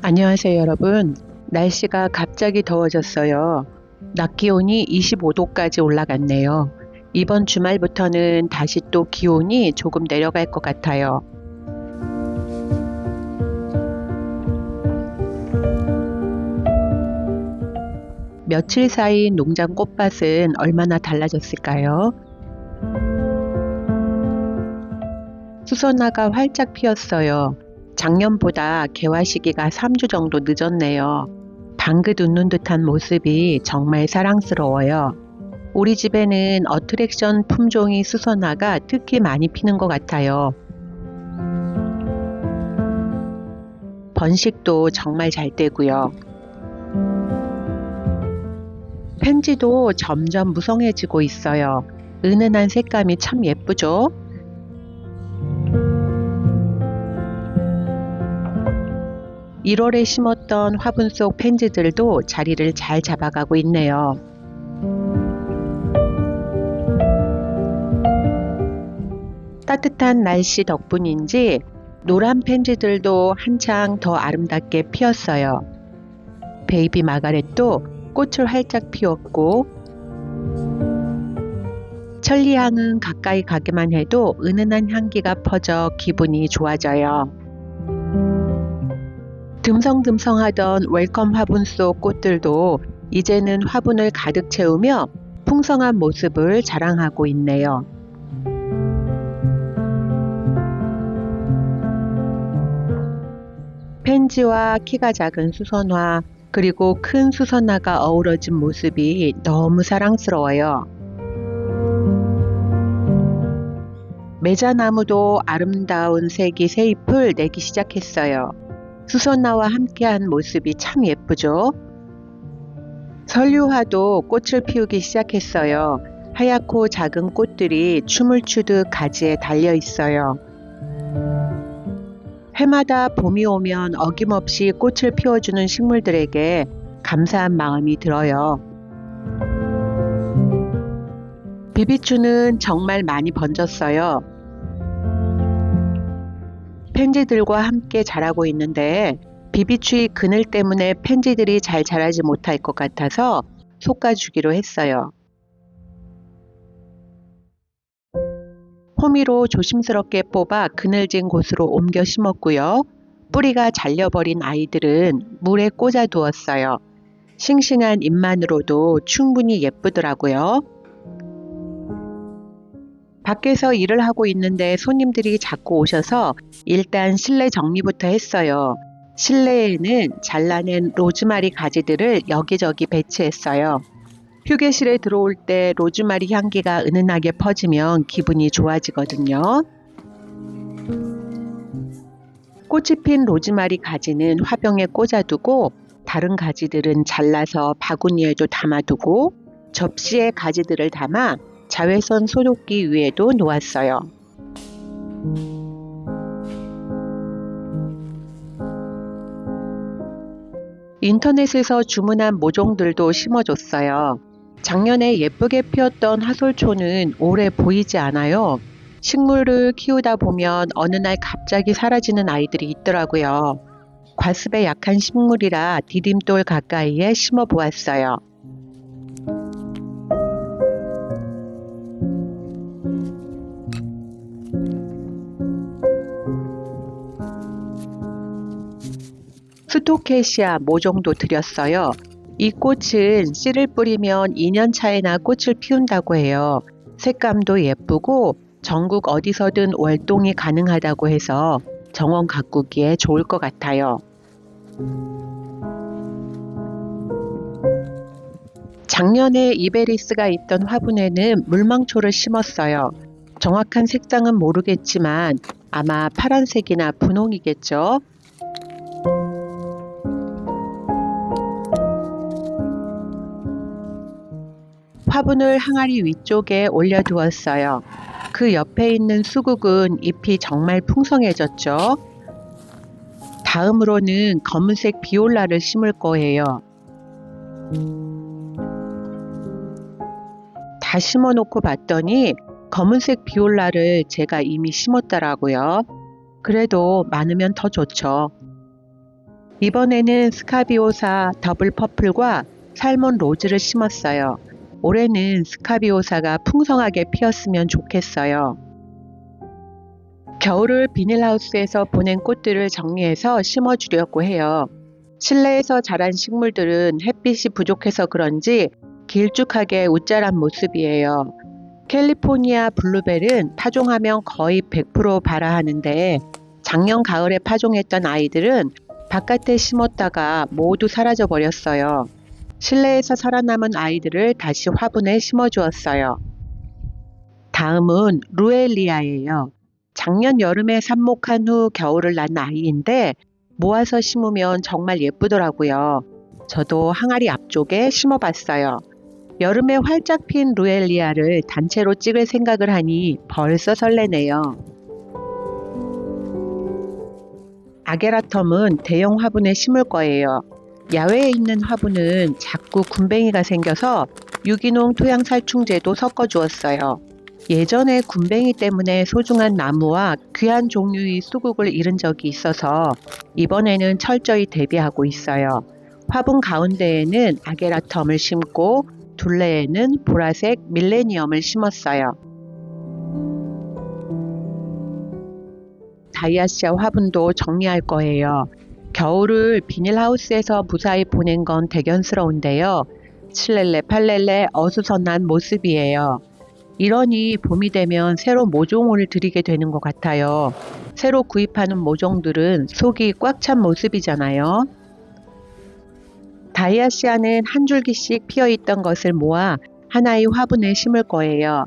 안녕하세요, 여러분. 날씨가 갑자기 더워졌어요. 낮 기온이 25도까지 올라갔네요. 이번 주말부터는 다시 또 기온이 조금 내려갈 것 같아요. 며칠 사이 농장 꽃밭은 얼마나 달라졌을까요? 수선화가 활짝 피었어요. 작년보다 개화 시기가 3주 정도 늦었네요. 방긋 웃는 듯한 모습이 정말 사랑스러워요. 우리 집에는 어트랙션 품종이 수선화가 특히 많이 피는 것 같아요. 번식도 정말 잘 되고요. 펜지도 점점 무성해지고 있어요. 은은한 색감이 참 예쁘죠? (1월에) 심었던 화분 속 펜지들도 자리를 잘 잡아가고 있네요. 따뜻한 날씨 덕분인지 노란 펜지들도 한창 더 아름답게 피었어요. 베이비 마가렛도 꽃을 활짝 피웠고 천리향은 가까이 가기만 해도 은은한 향기가 퍼져 기분이 좋아져요. 듬성듬성하던 웰컴 화분 속 꽃들도 이제는 화분을 가득 채우며 풍성한 모습을 자랑하고 있네요. 펜지와 키가 작은 수선화 그리고 큰 수선화가 어우러진 모습이 너무 사랑스러워요. 메자나무도 아름다운 색이 새 잎을 내기 시작했어요. 수선화와 함께한 모습이 참 예쁘죠? 설류화도 꽃을 피우기 시작했어요. 하얗고 작은 꽃들이 춤을 추듯 가지에 달려 있어요. 해마다 봄이 오면 어김없이 꽃을 피워주는 식물들에게 감사한 마음이 들어요. 비비추는 정말 많이 번졌어요. 펜지들과 함께 자라고 있는데 비비추의 그늘 때문에 펜지들이 잘 자라지 못할 것 같아서 솎아주기로 했어요. 호미로 조심스럽게 뽑아 그늘진 곳으로 옮겨 심었고요. 뿌리가 잘려버린 아이들은 물에 꽂아 두었어요. 싱싱한 잎만으로도 충분히 예쁘더라고요. 밖에서 일을 하고 있는데 손님들이 자꾸 오셔서 일단 실내 정리부터 했어요. 실내에는 잘라낸 로즈마리 가지들을 여기저기 배치했어요. 휴게실에 들어올 때 로즈마리 향기가 은은하게 퍼지면 기분이 좋아지거든요. 꽃이 핀 로즈마리 가지는 화병에 꽂아두고 다른 가지들은 잘라서 바구니에도 담아두고 접시에 가지들을 담아 자외선 소독기 위에도 놓았어요. 인터넷에서 주문한 모종들도 심어줬어요. 작년에 예쁘게 피었던 하솔초는 올해 보이지 않아요. 식물을 키우다 보면 어느 날 갑자기 사라지는 아이들이 있더라고요. 과습에 약한 식물이라 디딤돌 가까이에 심어 보았어요. 스토케시아 모종도 드렸어요. 이 꽃은 씨를 뿌리면 2년 차에나 꽃을 피운다고 해요. 색감도 예쁘고 전국 어디서든 월동이 가능하다고 해서 정원 가꾸기에 좋을 것 같아요. 작년에 이베리스가 있던 화분에는 물망초를 심었어요. 정확한 색상은 모르겠지만 아마 파란색이나 분홍이겠죠. 화분을 항아리 위쪽에 올려두었어요. 그 옆에 있는 수국은 잎이 정말 풍성해졌죠. 다음으로는 검은색 비올라를 심을 거예요. 다 심어 놓고 봤더니 검은색 비올라를 제가 이미 심었더라고요. 그래도 많으면 더 좋죠. 이번에는 스카비오사 더블 퍼플과 살몬 로즈를 심었어요. 올해는 스카비오사가 풍성하게 피었으면 좋겠어요. 겨울을 비닐하우스에서 보낸 꽃들을 정리해서 심어주려고 해요. 실내에서 자란 식물들은 햇빛이 부족해서 그런지 길쭉하게 웃자란 모습이에요. 캘리포니아 블루벨은 파종하면 거의 100% 발아하는데 작년 가을에 파종했던 아이들은 바깥에 심었다가 모두 사라져 버렸어요. 실내에서 살아남은 아이들을 다시 화분에 심어주었어요. 다음은 루엘리아예요. 작년 여름에 삽목한 후 겨울을 난 아이인데 모아서 심으면 정말 예쁘더라고요. 저도 항아리 앞쪽에 심어봤어요. 여름에 활짝 핀 루엘리아를 단체로 찍을 생각을 하니 벌써 설레네요. 아게라텀은 대형 화분에 심을 거예요. 야외에 있는 화분은 자꾸 군뱅이가 생겨서 유기농 토양 살충제도 섞어 주었어요. 예전에 군뱅이 때문에 소중한 나무와 귀한 종류의 수국을 잃은 적이 있어서 이번에는 철저히 대비하고 있어요. 화분 가운데에는 아게라텀을 심고 둘레에는 보라색 밀레니엄을 심었어요. 다이아시아 화분도 정리할 거예요. 겨울을 비닐하우스에서 무사히 보낸 건 대견스러운데요. 칠렐레 팔렐레 어수선한 모습이에요. 이러니 봄이 되면 새로 모종을 들이게 되는 것 같아요. 새로 구입하는 모종들은 속이 꽉 찬 모습이잖아요. 다이아시아는 한 줄기씩 피어 있던 것을 모아 하나의 화분에 심을 거예요.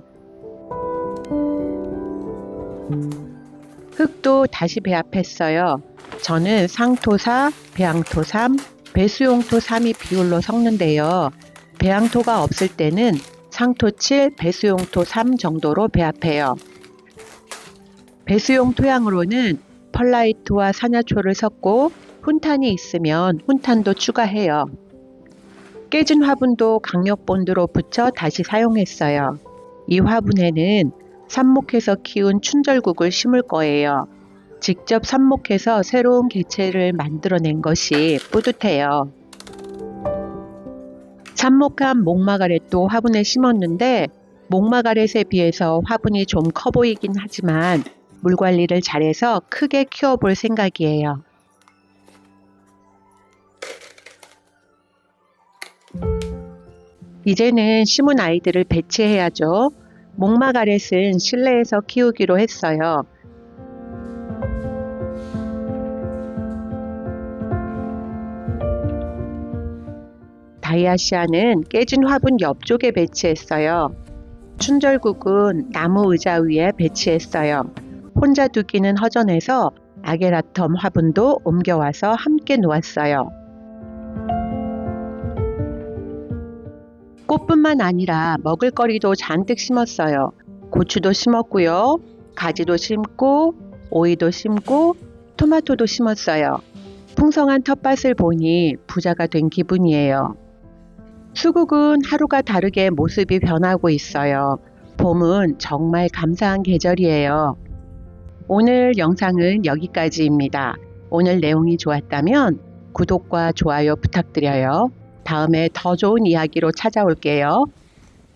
흙도 다시 배합했어요. 저는 상토4, 배양토 3, 배수용토 3이 비율로 섞는데요. 배양토가 없을 때는 상토 7, 배수용토 3 정도로 배합해요. 배수용 토양으로는 펄라이트와 산야초를 섞고 훈탄이 있으면 훈탄도 추가해요. 깨진 화분도 강력 본드로 붙여 다시 사용했어요. 이 화분에는 삽목해서 키운 춘절국을 심을 거예요. 직접 삽목해서 새로운 개체를 만들어낸 것이 뿌듯해요. 삽목한 목마가렛도 화분에 심었는데 목마가렛에 비해서 화분이 좀 커 보이긴 하지만 물 관리를 잘해서 크게 키워볼 생각이에요. 이제는 심은 아이들을 배치해야죠. 목마가렛은 실내에서 키우기로 했어요. 다이아시아는 깨진 화분 옆쪽에 배치했어요. 춘절국은 나무 의자 위에 배치했어요. 혼자 두기는 허전해서 아게라텀 화분도 옮겨와서 함께 놓았어요. 꽃뿐만 아니라 먹을거리도 잔뜩 심었어요. 고추도 심었고요. 가지도 심고 오이도 심고 토마토도 심었어요. 풍성한 텃밭을 보니 부자가 된 기분이에요. 수국은 하루가 다르게 모습이 변하고 있어요. 봄은 정말 감사한 계절이에요. 오늘 영상은 여기까지입니다. 오늘 내용이 좋았다면 구독과 좋아요 부탁드려요. 다음에 더 좋은 이야기로 찾아올게요.